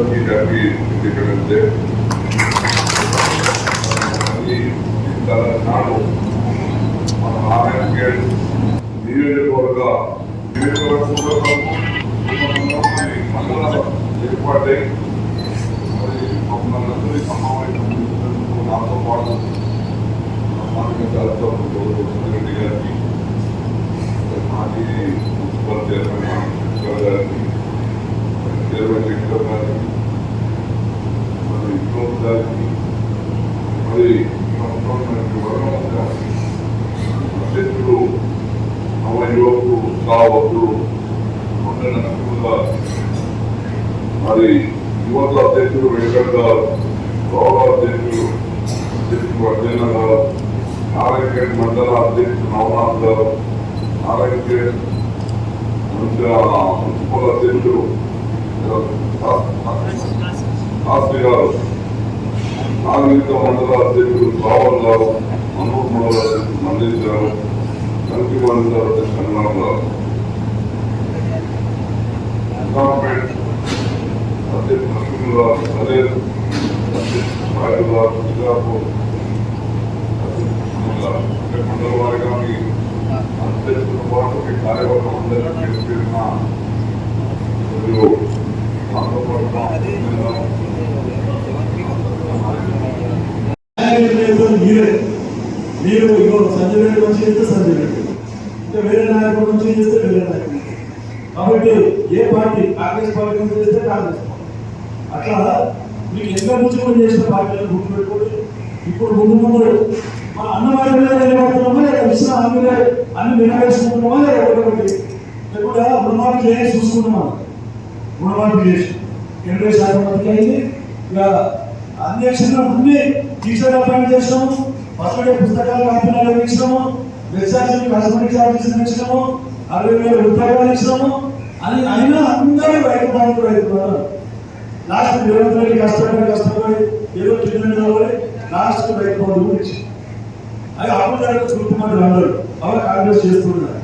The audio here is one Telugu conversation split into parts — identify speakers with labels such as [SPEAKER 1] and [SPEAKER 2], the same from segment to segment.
[SPEAKER 1] టికెట్ అంటే అది నాడు మన నారాయణ నియోజకవర్గ ఏర్పాటై మరి మమ్మల్ని సమావేశం నాతో పాటు మాదిక రెడ్డి గారికి మాజీ మున్సిపల్ చైర్మన్ గారికి చైర్మన్ శంకర్ గారికి మరి వినోద్ గారికి మరి మొత్తం వర్గంగా అధ్యక్షుడు నవయువకు కావద్దు కొండ మరి యువత అధ్యక్షుడు వెంకట గౌరవ అధ్యక్షుడు అధ్యక్షుడు అర్జున గారు నారాయణ మండల అధ్యక్షుడు నవనాథ్ గారు నారాయణ మున్సిపల్ అధ్యక్షుడు శాస్త్రి గారు నాగరిక మండల అధ్యక్షుడు రావణ్ గారు మనూర్ మండల అధ్యక్షుడు మండేష్ గారు కంకి మండల అధ్యక్షుడు కన్నాం గారు నిజాంపేట్ అధ్యక్షుడు లక్ష్మణ్ గారు సలేర్ అధ్యక్షుడు సాయి గారు బిజాపూర్ అధ్యక్షుడు మండల వారిగా మీ అధ్యక్షుడు పాటు మీ కార్యవర్గం అందరికీ పేరున మరియు మాతో పాటు
[SPEAKER 2] నాయకులు మీరే మీరు ఇంకో సంజయ్ రెడ్డి నుంచి చేస్తే సంజయ్ రెడ్డి ఇంకా వేరే నాయకుల నుంచి చేస్తే వేరే నాయకుడు కాబట్టి ఏ పార్టీ కాంగ్రెస్ పార్టీ నుంచి చేస్తే కాంగ్రెస్ అట్లా మీకు ఎంత నుంచి కూడా చేసిన పార్టీలను గుర్తుపెట్టుకోండి. ఇప్పుడు ముందు ముందు మన అన్నమాట మీద నిలబడుతున్నామా లేదా ఇచ్చిన హామీలే అన్ని నెరవేర్చుకుంటున్నామా లేదా ఒకటి? లేకుండా రుణమాఫీ చేసి చూసుకుంటున్నాం రుణమాఫీ చేసి. ఎనభై శాతం మందికి అయింది. ఇక అన్ని క్షణం అన్ని టీచర్ అపాయింట్ చేసినాము. ఫస్ట్ పుస్తకాలు కంపెనీలు ఇచ్చినాము. వెబ్సైట్ కస్టమర్ చార్జెస్ ఇచ్చినాము అరవై వేల ఉద్యోగాలు ఇచ్చినాము. అని అయినా అందరూ రైతు బాగుంది రైతు లాస్ట్ నిరంతరం కష్టపడి కష్టపడి ఏదో ట్రీట్మెంట్ కావాలి లాస్ట్ రైతు బంధు గురించి అవి అప్పుడు జరుగుతుంది గుర్తుమంటారు అందరూ. అలా కాంగ్రెస్ చేస్తున్నారు.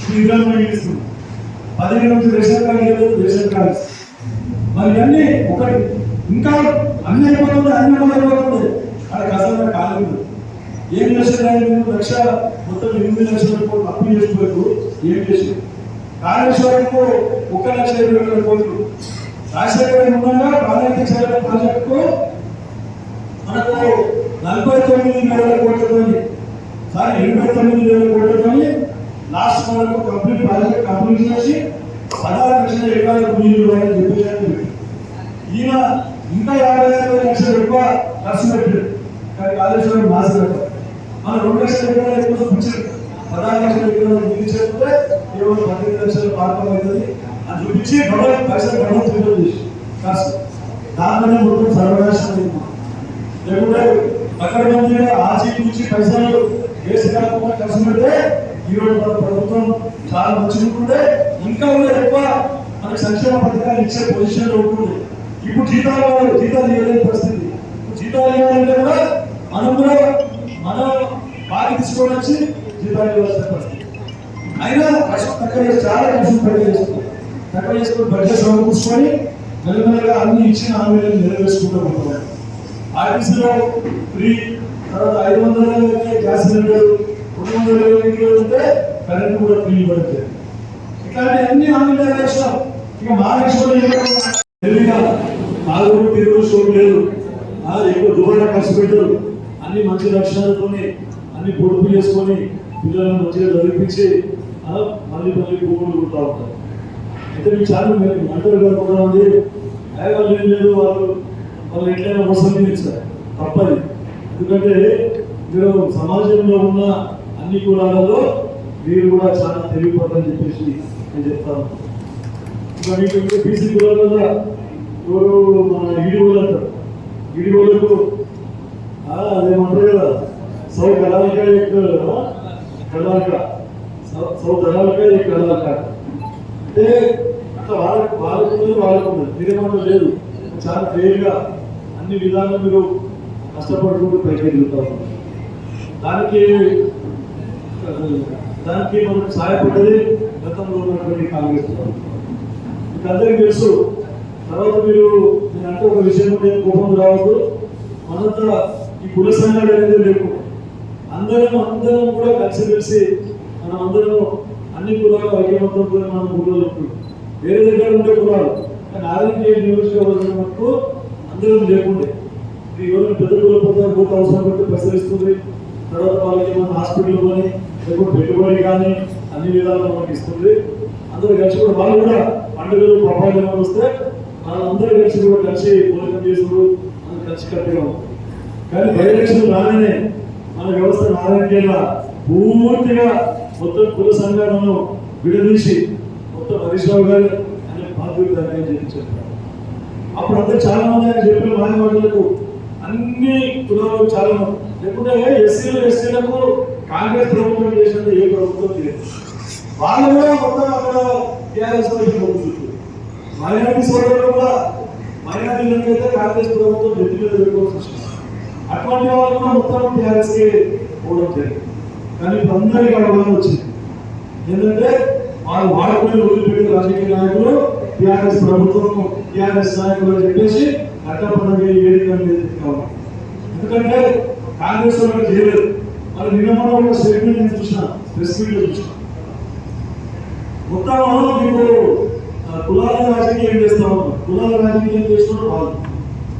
[SPEAKER 2] శ్రీరామ్ ఇస్తుంది పదిహేను నుంచి రేషన్ కార్డు ఇవ్వలేదు రేషన్ కార్డు మరి ఇవన్నీ ఒకటి ఇంకా అన్ని అయిపోతుంది అన్ని అయిపోతుంది. అక్కడ కష్టంగా కాలేదు ఏం చేశారు లక్ష మొత్తం ఎనిమిది లక్షల కోట్లు అప్పు చేసుకోలేదు ఏం చేసి కాళేశ్వరంకు ఒక లక్ష ఇరవై వేల కోట్లు రాజశేఖర ఉండగా ప్రాధాన్యత చేయాలి ప్రాజెక్టుకు? మనకు నలభై తొమ్మిది వేల కోట్లతో సారీ ఎనభై తొమ్మిది వేల కోట్లతో లాస్ట్ వరకు కంప్లీట్ ప్రాజెక్ట్ కంప్లీట్ చేసి పదహారు లక్షల ఎకరాల నీళ్ళు ఇవ్వాలని చెప్పేసి ఈయన ఇంకా యాభై ఐదు లక్షల ఎక్కువ ఖర్చు పెట్టారు. కానీ కాళేశ్వరం నాశనం మన రెండు లక్షల ఎకరాల ఎక్కువ చూపించారు పదహారు లక్షల ఎకరాలు చూపించకపోతే కేవలం పదిహేను లక్షల పాఠం అవుతుంది. అని చూపించి గొడవ పైసలు గొడవ తిరుగుతుంది చేసి. ఖర్చు దాంట్లోనే మొత్తం సర్వనాశనం అయింది. లేకుంటే అక్కడ మంది ఆచి నుంచి పైసలు వేసి కాకుండా ఖర్చు పెడితే ఈరోజు మన ప్రభుత్వం చాలా మంచిగా ఇంకా కూడా ఎక్కువ మనకి సంక్షేమ పథకాలు ఇచ్చే పొజిషన్లో ఉంటుంది ఇప్పుడు జీతాలు జీతాలు చాలా కష్టం తక్కువ చేసుకుని బడ్జెట్ సమకూర్చుకొని మెల్లమెల్లగా అన్ని ఇచ్చిన హామీలను నెరవేర్చుకుంటూ ఉంటాం ఆర్టీసీలో ఫ్రీ తర్వాత ఐదు వందల గ్యాస్ సిలిండర్ రెండు వందల ఇరవై ఉంటే కరెంట్ కూడా ఫ్రీ పడుతుంది ఇట్లాంటి అన్ని హామీలు నెరవేర్చాం ఇక మహాలక్ష్మి నాలుగు తిరుగు షోలు లేదు. ఎక్కువ దూరంగా ఖర్చు పెట్టరు. అన్ని మంచి లక్షణాలతోని అన్ని పొడుపు చేసుకొని పిల్లలను మంచిగా చదివించి మళ్ళీ మళ్ళీ భూములు కుడతా ఉంటారు. అయితే మీ చాలా మీరు అంటారు కదా కొంతమంది వాళ్ళు ఏం లేదు వాళ్ళు వాళ్ళు ఎట్లయినా మోసం చేస్తారు. తప్పది. ఎందుకంటే మీరు సమాజంలో ఉన్న అన్ని కులాలలో మీరు కూడా చాలా తెలివిపడని చెప్పేసి నేను చెప్తాను ఇంకా మీకు బీసీ కులాలలో ఎవరు మన ఈడిగోలు అంటారు. ఈడిగోలకు అదేమంటారు కదా సౌ కళాలక కళాలక సౌ పేరు కళాలక అంటే వాళ్ళకు వాళ్ళకు ఉంది వాళ్ళకు ఉంది మీరేమంటారు లేదు. చాలా ఫెయిల్గా అన్ని విధాలు మీరు కష్టపడుకుంటూ పైకి ఎదుగుతారు దానికి దానికి మనకు సహాయపడ్డది గతంలో ఉన్నటువంటి కాంగ్రెస్ మీకు అందరికీ తెలుసు తర్వాత మీరు నేను అంటే ఒక విషయం నేను కోపం రావద్దు. మనంతా ఈ కుల సంఘాలు అనేది లేకుండా అందరం అందరం కూడా కలిసిమెలిసి మనం అందరం అన్ని కులాలు ఐక్యమత్యంతో మనం కులాలు వేరే దగ్గర ఉండే కులాలు కానీ ఆరోగ్య నియోజకవర్గం వరకు అందరూ లేకుండే. ఈ రోజు పెద్ద కుల పోతారు పోతే అవసరం పెట్టి ప్రసరిస్తుంది. తర్వాత వాళ్ళకి ఏమైనా హాస్పిటల్ కానీ లేకపోతే పెట్టుబడి కానీ అన్ని విధాలుగా మనకి ఇస్తుంది. అందరూ కలిసి కూడా వాళ్ళు కూడా పండుగలు పబ్బాలు ఏమైనా వస్తే వాళ్ళందరూ కలిసి కూడా కలిసి భోజనం చేసుకుంటూ అందరూ కలిసి కట్టుగా ఉంటుంది కానీ బయలక్ష్మి రాగానే మన వ్యవస్థ నారాయణ పూర్తిగా మొత్తం కుల సంఘాలను విడదీసి మొత్తం హరీష్ రావు గారు అనే బాధ్యత అని చెప్పి అప్పుడు అందరూ చాలా మంది ఆయన చెప్పిన మానవాళ్ళకు అన్ని కులాలకు చాలా మంది లేకుంటే ఎస్సీలు ఎస్సీలకు కాంగ్రెస్ ప్రభుత్వం చేసినది ఏ ప్రభుత్వం లేదు. వాళ్ళు కూడా మొత్తం అక్కడ టీఆర్ఎస్ ప్రభుత్వం మైనార్టీ సోదరులు కూడా మైనార్టీలకు అయితే కాంగ్రెస్ ప్రభుత్వం నెత్తి మీద పెట్టుకోవాల్సి వచ్చింది అటువంటి వాళ్ళు కూడా మొత్తం టీఆర్ఎస్కి పోవడం జరిగింది. కానీ ఇప్పుడు అందరికీ అవగాహన వచ్చింది. ఏంటంటే వాళ్ళు వాడుకునే వదిలిపెట్టిన రాజకీయ నాయకులు టిఆర్ఎస్ ప్రభుత్వం టిఆర్ఎస్ నాయకులు అని చెప్పేసి అడ్డపడంగా ఈ ఎందుకంటే కాంగ్రెస్ వాళ్ళు చేయలేదు. వాళ్ళు నిన్న మొన్న ఒక స్టేట్మెంట్ నేను చూసిన ప్రెస్ మీట్ చూసిన. మొత్తం మీకు కులాల రాజకీయం చేస్తా ఉన్నాం? కులాల రాజకీయం చేస్తున్నారు వాళ్ళు.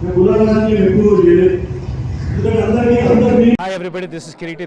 [SPEAKER 2] మేము కులాల రాజకీయం ఎప్పుడూ చేయలేదు. ఎందుకంటే అందరికీ అందరినీ
[SPEAKER 3] Hi everybody, this is Kiriti